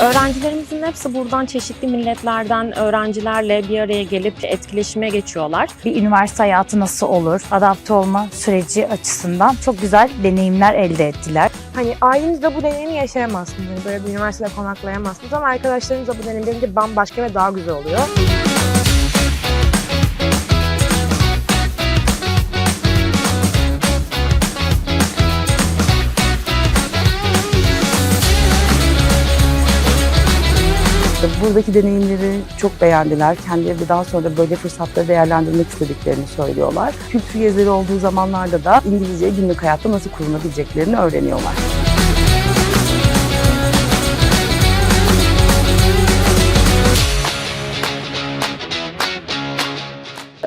Öğrencilerimizin hepsi buradan çeşitli milletlerden öğrencilerle bir araya gelip etkileşime geçiyorlar. bir üniversite hayatı nasıl olur, adapte olma süreci açısından çok güzel deneyimler elde ettiler. Hani ailenizle bu deneyimi yaşayamazsınız. Hani böyle bir üniversitede konaklayamazsınız ama arkadaşlarınızla bu deneyim bambaşka ve daha güzel oluyor. Buradaki deneyimleri çok beğendiler. Kendileri de daha sonra böyle fırsatları değerlendirmek istediklerini söylüyorlar. Kültür gezileri olduğu zamanlarda da İngilizce günlük hayatta nasıl kullanabileceklerini öğreniyorlar.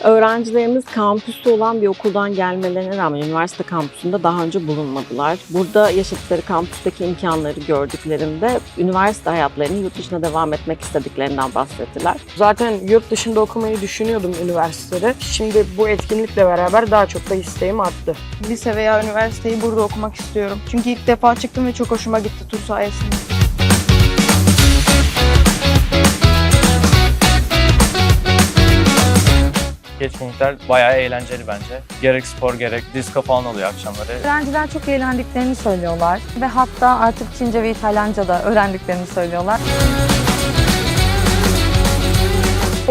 Öğrencilerimiz kampüsü olan bir okuldan gelmelerine rağmen üniversite kampüsünde daha önce bulunmadılar. Burada yaşadıkları kampüsteki imkanları gördüklerinde üniversite hayatlarını yurt dışına devam etmek istediklerinden bahsettiler. Zaten yurt dışında okumayı düşünüyordum üniversitede. Şimdi bu etkinlikle beraber daha çok da isteğim arttı. Lise veya üniversiteyi burada okumak istiyorum. Çünkü ilk defa çıktım ve çok hoşuma gitti tur sayesinde. Etkinlikler bayağı eğlenceli bence. Gerek spor gerek disco falan oluyor akşamları. Öğrenciler çok eğlendiklerini söylüyorlar ve hatta artık Çince ve İtalyanca da öğrendiklerini söylüyorlar.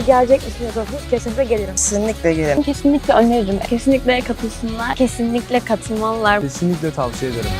Gelecek misiniz diyorsanız kesinlikle gelirim. Kesinlikle gelin. Kesinlikle öneririm. Kesinlikle katılsınlar. Kesinlikle katılmalılar. Kesinlikle tavsiye ederim.